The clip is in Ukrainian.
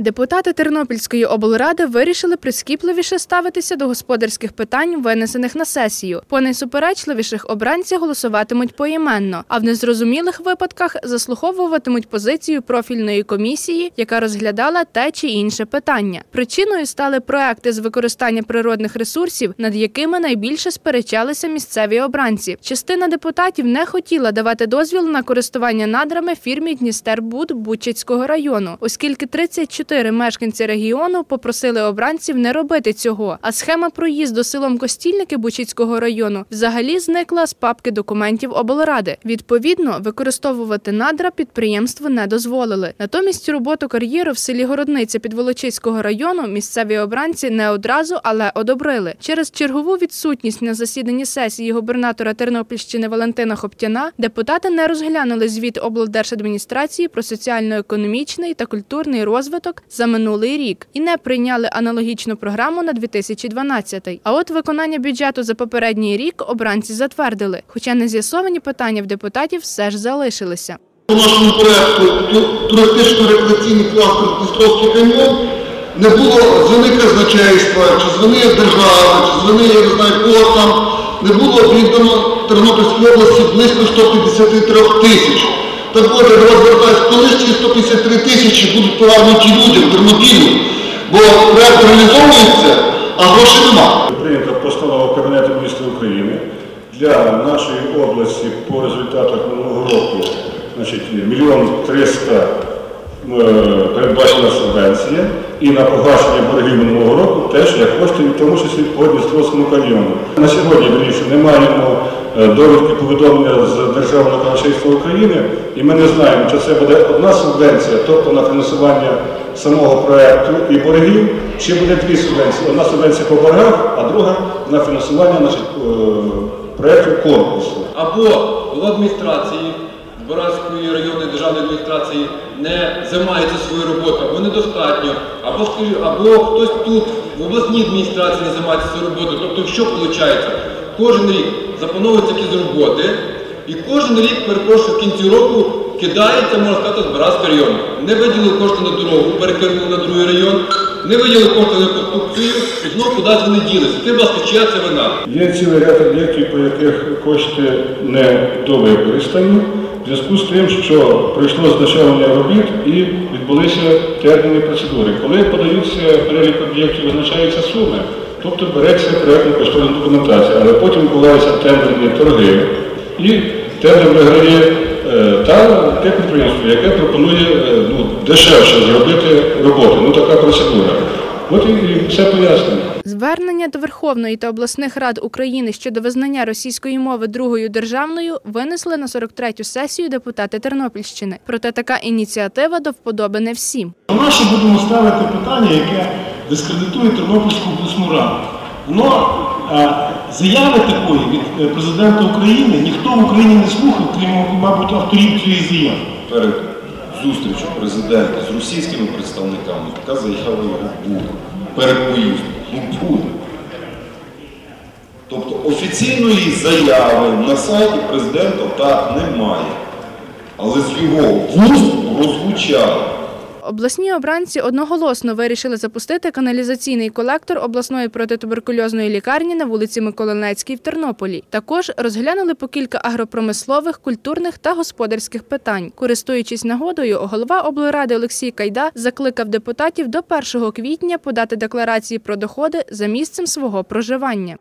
Депутати Тернопільської облради вирішили прискіпливіше ставитися до господарських питань, винесених на сесію. По найсуперечливіших обранці голосуватимуть поіменно, а в незрозумілих випадках заслуховуватимуть позицію профільної комісії, яка розглядала те чи інше питання. Причиною стали проекти з використання природних ресурсів, над якими найбільше сперечалися місцеві обранці. Частина депутатів не хотіла давати дозвіл на користування надрами фірмі Дністербуд Бучацького району, оскільки 34 мешканці регіону попросили обранців не робити цього. А схема проїзду селом Костільники Бучицького району взагалі зникла з папки документів облради. Відповідно, використовувати надра підприємство не дозволили. Натомість роботу кар'єру в селі Городниця Підволочиського району місцеві обранці не одразу, але одобрили. Через чергову відсутність на засіданні сесії губернатора Тернопільщини Валентина Хоптяна депутати не розглянули звіт облдержадміністрації про соціально-економічний та культурний розвиток за минулий рік і не прийняли аналогічну програму на 2012. А от виконання бюджету за попередній рік обранці затвердили, хоча не з'ясовані питання в депутатів все ж залишилися. У нашому порядку туристично-рекреаційний кластер Дністровський каньйон не було з вини казначейства, чи з вини держави, чи з вини, я не знаю, кого там, не було віддано Тернопільській області близько 153 тисяч. Так от, я до вас звертаюся, коли ж ці 153 тисячі будуть повернуті людям, Тернопіллю, бо проект реалізовується, а грошей нема. Прийнята постанова Кабінету міністрів України для нашої області по результатах минулого року мільйон триста е, передбачена субвенція і на погашення боргів минулого року теж як кошти, в тому числі по Дністровському каньйону. На сьогодні вірніше не маємо довідки повідомлення з Державного казначейства України, і ми не знаємо, чи це буде одна субвенція, тобто на фінансування самого проєкту і боргів, чи буде дві субвенції. Одна субвенція по боргах, а друга на фінансування е, проєкту конкурсу. або в адміністрації Збаразької районної державної адміністрації не займається своєю роботою, або недостатньо, або, або хтось тут в обласній адміністрації не займається своєю роботою. Тобто, що виходить? Кожен рік заплановуються якісь роботи, і кожен рік, перепрошую, в кінці року кидається, можна сказати, Збаразький район. Не виділили кошти на дорогу, перекинули на другий район, не виділили кошти на конструкцію, і знову кудись вони ділися. Ти, будь ласка, чия це вина? Є цілий ряд об'єктів, по яких кошти не довикористані, зв'язку з тим, що пройшло значення робіт і відбулися терміни процедури. Коли подаються перелік об'єктів, визначаються суми, тобто береться проєктна кошторисна документація, але потім відбуваються тендерні торги, і тендер виграє е, та те підприємство, яке пропонує е, ну, дешевше зробити роботу. Ну така процедура. От і все пояснено. Звернення до Верховної та обласних рад України щодо визнання російської мови другою державною винесли на 43-ю сесію депутати Тернопільщини. Проте така ініціатива до вподоби не всім. Наше будемо ставити питання, яке дискредитує Тернопільську обласну раду. Воно заяви такої від е, президента України ніхто в Україні не слухав, крім, мабуть, авторів цієї заяви. перед зустрічю президента з російськими представниками така заява його була перед поїздкою. Буде. Тобто офіційної заяви на сайті президента так немає. Але з його вуст прозвучало. Обласні обранці одноголосно вирішили запустити каналізаційний колектор обласної протитуберкульозної лікарні на вулиці Миколинецькій в Тернополі. Також розглянули по кілька агропромислових, культурних та господарських питань. Користуючись нагодою, голова облради Олексій Кайда закликав депутатів до 1 квітня подати декларації про доходи за місцем свого проживання.